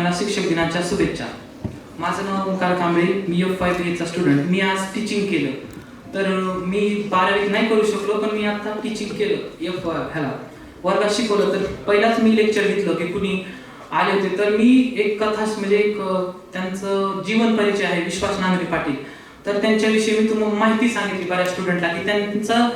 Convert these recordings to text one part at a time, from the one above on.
मला शिक्षक दिनाच्या शुभेच्छा. माझं नाव ओंकार कांबळे मी एफ फाय बीचा स्टुडंट मी आज टीचिंग केलं. तर मी बारावीत नाही करू शकलो पण मी आता टीचिंग केलं एफ ह्याला. वर्गात शिकवलं तर पहिलाच मी लेक्चर घेतलं की कुणी आले होते. तर मी एक कथा म्हणजे एक त्यांचं जीवन परिचय आहे विश्वास नांगरे पाटील. तर त्यांच्याविषयी मी तुम्हाला माहिती सांगितली बऱ्याच स्टुडंटला की त्यांचा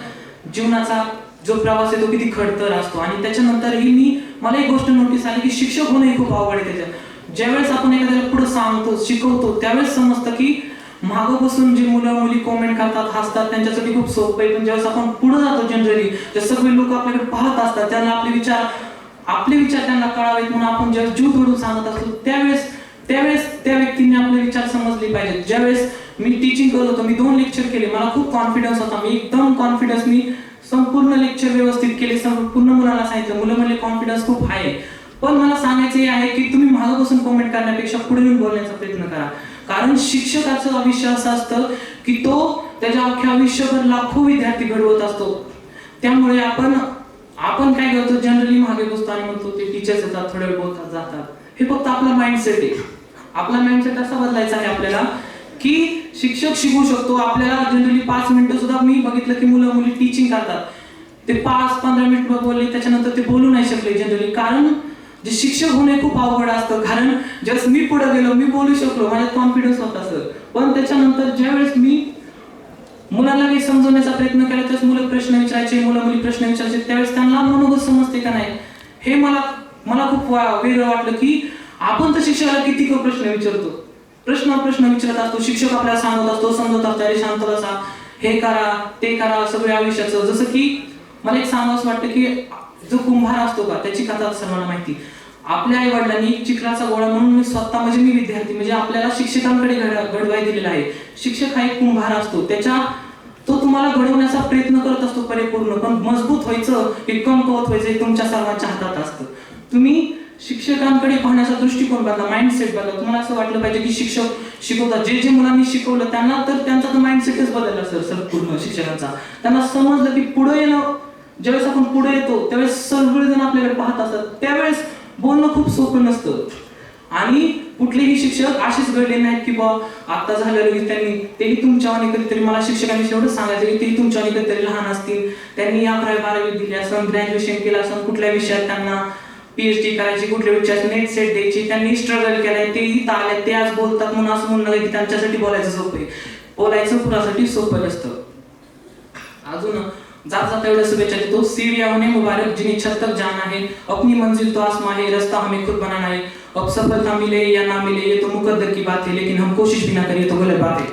जीवनाचा जो प्रवास आहे तो किती खडतर असतो. आणि त्याच्यानंतरही मी मला एक गोष्ट नोटीस आली की शिक्षक होणं हे खूप आवड आहे त्याच्यात ज्यावेळेस आपण एखाद्याला पुढे सांगतो शिकवतो त्यावेळेस समजतं की मागं बसून जे मुलं मुली कॉमेंट करतात हसतात त्यांच्यासाठी खूप सोपं आहे. पण ज्यावेळेस आपण पुढे जातो जनरली ते सगळे लोक आपल्याकडे पाहत असतात त्यांना आपले विचार आपले विचार त्यांना कळावेत म्हणून आपण ज्यावेळेस जीव तोडून सांगत असतो त्यावेळेस त्यावेळेस त्या व्यक्तीने आपले विचार समजले पाहिजेत. ज्यावेळेस मी टीचिंग करत होतो मी दोन लेक्चर केले मला खूप कॉन्फिडन्स होता. मी एकदम कॉन्फिडन्स मी संपूर्ण लेक्चर व्यवस्थित केले संपूर्ण मुलांना सांगितलं मुलं म्हणजे कॉन्फिडन्स खूप आहे. पण मला सांगायचं हे आहे की तुम्ही मागं बसून कॉमेंट करण्यापेक्षा पुढे येऊन बोलण्याचा प्रयत्न करा. कारण शिक्षकाचं आयुष्य असं असतं की तो त्याच्या अख्ख्या आयुष्यभर लाखो विद्यार्थी घडवत असतो. त्यामुळे आपण आपण काय करतो? जनरली मागे बसतो आणि म्हणतो ते टीचर्स येतात थोड्या वेळ बोलतात जातात. हे फक्त आपला माइंडसेट आहे. आपला माइंडसेट असा बदलायचा आहे आपल्याला? की शिक्षक शिकू शकतो. आपल्याला जनरली पाच मिनिटं सुद्धा मी बघितलं की मुलं मुली टीचिंग करतात. ते पाच पंधरा मिनिट बोलले त्याच्यानंतर ते बोलू नाही शकले जनरली कारण जे शिक्षक होणे खूप अवघड असतं. कारण ज्यावेळेस मी पुढे गेलो मी बोलू शकलो माझ्यात कॉन्फिडन्स होता सर. पण त्याच्यानंतर ज्यावेळेस मी मुलांना काही समजवण्याचा प्रयत्न केला त्यावेळेस मुलं प्रश्न विचारायचे मुलं मुली प्रश्न विचारायचे त्यावेळेस त्यांना मनोगत समजते का नाही? हे मला मला खूप वेगळं वाटलं की आपण तर शिक्षकाला किती प्रश्न विचारतो. प्रश्न प्रश्न विचारत असतो शिक्षक आपल्याला सांगत असतो समजत असतो अरे शांत बसा हे करा ते करा सगळ्या आयुष्याचं जसं की मला एक सांगावं असं वाटतं की जो कुंभार असतो का त्याची कथा सर्वांना माहिती. आपल्या आई वडिलांनी चिखलाचा गोळा म्हणून मी स्वतः म्हणजे मी विद्यार्थी म्हणजे आपल्याला शिक्षकांकडे घडवाय दिलेला आहे. शिक्षक हा एक कुंभार असतो. त्याच्या तो तुम्हाला घडवण्याचा प्रयत्न करत असतो परिपूर्ण पण मजबूत व्हायचं की कमकवत व्हायचं हे तुमच्या सर्वांच्या हातात असतं. तुम्ही शिक्षकांकडे पाहण्याचा दृष्टिकोन बदला माइंडसेट बदला. तुम्हाला असं वाटलं पाहिजे की शिक्षक शिकवतात. जे जे मुलांनी शिकवलं त्यांना तर त्यांचा तर माइंडसेटच बदलला सर सर पूर्ण शिक्षकांचा. त्यांना समजलं की पुढे येणं ज्यावेळेस आपण पुढे येतो त्यावेळेस सगळेजण आपल्याकडे पाहत असतात. त्यावेळेस बोलणं खूप सोपं नसतं. आणि कुठलेही शिक्षक असेच घडले नाहीत की बा आता झालेलं की त्यांनी. तेही तुमच्यावानी कधीतरी मला शिक्षकांनी एवढं सांगायचं की तेही तुमच्यावानी कधीतरी लहान असतील. त्यांनी अकरावी बारावी दिली असं ग्रॅज्युएशन केलं असं कुठल्या विषयात त्यांना पीएचडी करायची कुठल्या विषयात नेट सेट द्यायची त्यांनी स्ट्रगल केलाय तेही इथं आले ते आज बोलतात म्हणून असं म्हणणं की त्यांच्यासाठी बोलायचं सोपं आहे. बोलायचं कुणासाठी सोपं नसतं. अजून जात जाता एवढ्या शुभेच्छा देतो. सीढ़ियां होने मुबारक जिन्हें छत तक जाना है अपनी मंजिल तो आसमां है रास्ता हमें खुद बनाना है अब सफलता मिले या ना मिले ये तो मुकद्दर की बात है लेकिन हम कोशिश भी ना करें तो गलत बात है।